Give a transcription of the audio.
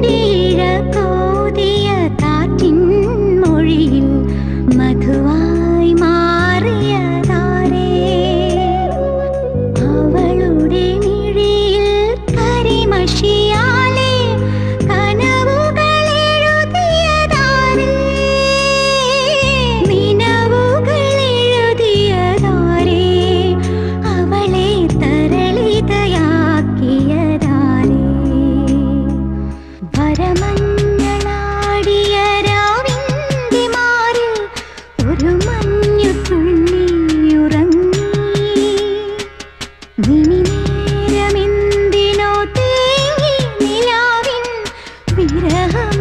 கூடிர போதிய? മരമഞ്ഞളാടിയ രാവിന്റെ മാറിൽ ഉറങ്ങി തേങ്ങി നിലാവിൻ വിരഹം